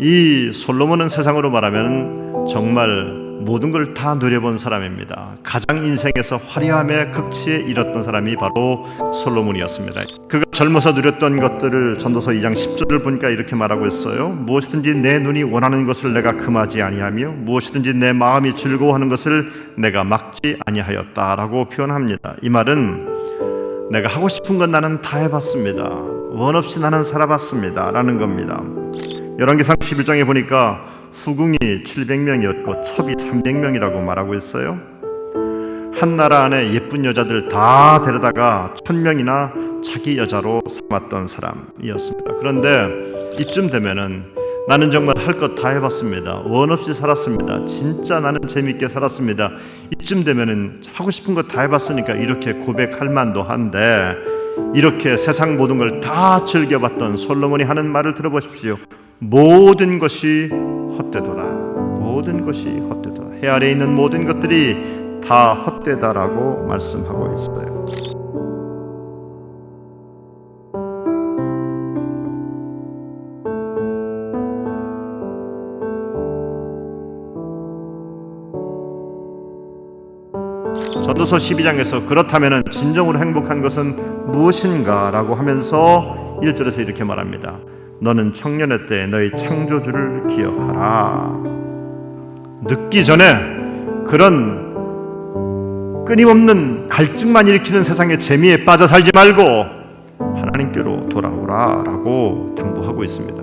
이 솔로몬은 세상으로 말하면 정말 모든 걸 다 누려본 사람입니다. 가장 인생에서 화려함의 극치에 이뤘던 사람이 바로 솔로몬이었습니다. 그가 젊어서 누렸던 것들을 전도서 2장 10절을 보니까 이렇게 말하고 있어요. 무엇이든지 내 눈이 원하는 것을 내가 금하지 아니하며 무엇이든지 내 마음이 즐거워하는 것을 내가 막지 아니하였다라고 표현합니다. 이 말은 내가 하고 싶은 건 나는 다 해봤습니다. 원 없이 나는 살아봤습니다라는 겁니다. 열왕기상 11장에 보니까 후궁이 700명이었고 첩이 300명이라고 말하고 있어요. 한 나라 안에 예쁜 여자들 다 데려다가 천 명이나 자기 여자로 삼았던 사람이었습니다. 그런데 이쯤 되면은 나는 정말 할 것 다 해봤습니다. 원 없이 살았습니다. 진짜 나는 재밌게 살았습니다. 이쯤 되면은 하고 싶은 것다 해봤으니까 이렇게 고백할 만도 한데 이렇게 세상 모든 걸 다 즐겨봤던 솔로몬이 하는 말을 들어보십시오. 모든 것이 헛되도다. 모든 것이 헛되도다. 해 아래 있는 모든 것들이 다 헛되다라고 말씀하고 있어요. 전도서 12장에서 그렇다면 진정으로 행복한 것은 무엇인가라고 하면서 1절에서 이렇게 말합니다. 너는 청년의 때 너희 창조주를 기억하라. 늦기 전에 그런 끊임없는 갈증만 일으키는 세상의 재미에 빠져 살지 말고 하나님께로 돌아오라라고 당부하고 있습니다.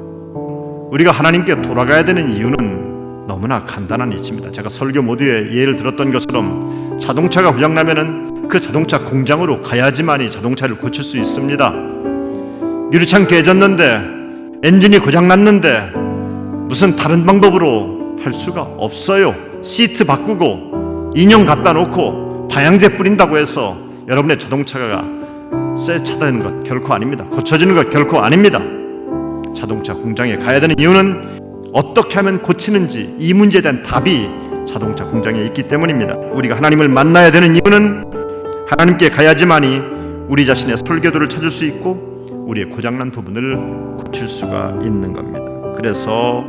우리가 하나님께 돌아가야 되는 이유는 너무나 간단한 이치입니다. 제가 설교 모두에 예를 들었던 것처럼 자동차가 고장나면은 그 자동차 공장으로 가야지만이 자동차를 고칠 수 있습니다. 유리창 깨졌는데 엔진이 고장났는데 무슨 다른 방법으로 할 수가 없어요. 시트 바꾸고 인형 갖다 놓고 방향제 뿌린다고 해서 여러분의 자동차가 새차 되는 것 결코 아닙니다. 고쳐지는 것 결코 아닙니다. 자동차 공장에 가야 되는 이유는 어떻게 하면 고치는지 이 문제에 대한 답이 자동차 공장에 있기 때문입니다. 우리가 하나님을 만나야 되는 이유는 하나님께 가야지만이 우리 자신의 설계도를 찾을 수 있고 우리의 고장난 부분을 고칠 수가 있는 겁니다. 그래서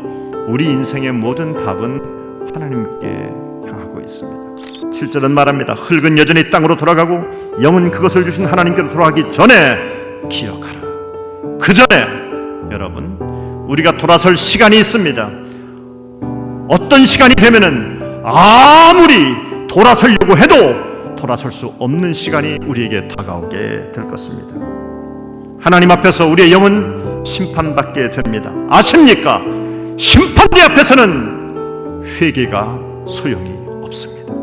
우리 인생의 모든 답은 하나님께 향하고 있습니다. 7절은 말합니다. 흙은 여전히 땅으로 돌아가고 영은 그것을 주신 하나님께로 돌아가기 전에 기억하라. 그 전에 여러분 우리가 돌아설 시간이 있습니다. 어떤 시간이 되면은 아무리 돌아서려고 해도 돌아설 수 없는 시간이 우리에게 다가오게 될 것입니다. 하나님 앞에서 우리의 영은 심판받게 됩니다. 아십니까? 심판대 앞에서는 회개가 소용이 없습니다.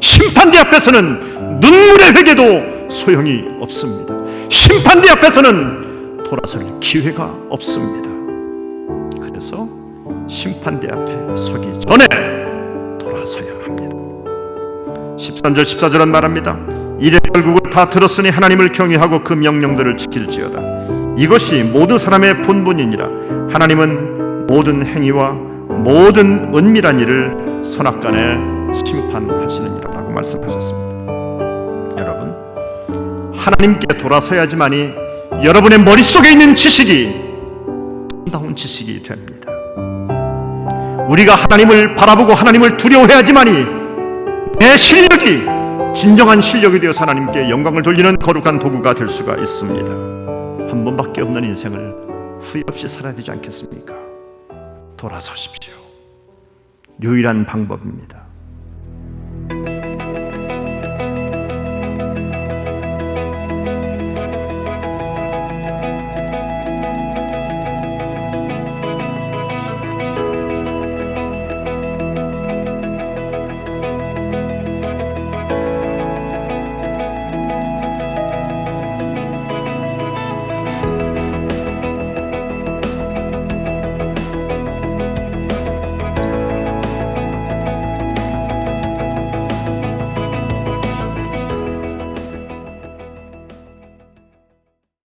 심판대 앞에서는 눈물의 회개도 소용이 없습니다. 심판대 앞에서는 돌아설 기회가 없습니다. 그래서 심판대 앞에 서기 전에 돌아서야 합니다. 13절 14절은 말합니다. 이래 결국을 다 들었으니 하나님을 경외하고 그 명령들을 지킬지어다. 이것이 모든 사람의 본분이니라. 하나님은 모든 행위와 모든 은밀한 일을 선악간에 심판하시느니라라고 말씀하셨습니다. 여러분, 하나님께 돌아서야지만이 여러분의 머릿속에 있는 지식이 아름다운 지식이 됩니다. 우리가 하나님을 바라보고 하나님을 두려워해야지만이 내 실력이 진정한 실력이 되어서 하나님께 영광을 돌리는 거룩한 도구가 될 수가 있습니다. 한 번밖에 없는 인생을 후회 없이 살아야 되지 않겠습니까? 돌아서십시오. 유일한 방법입니다.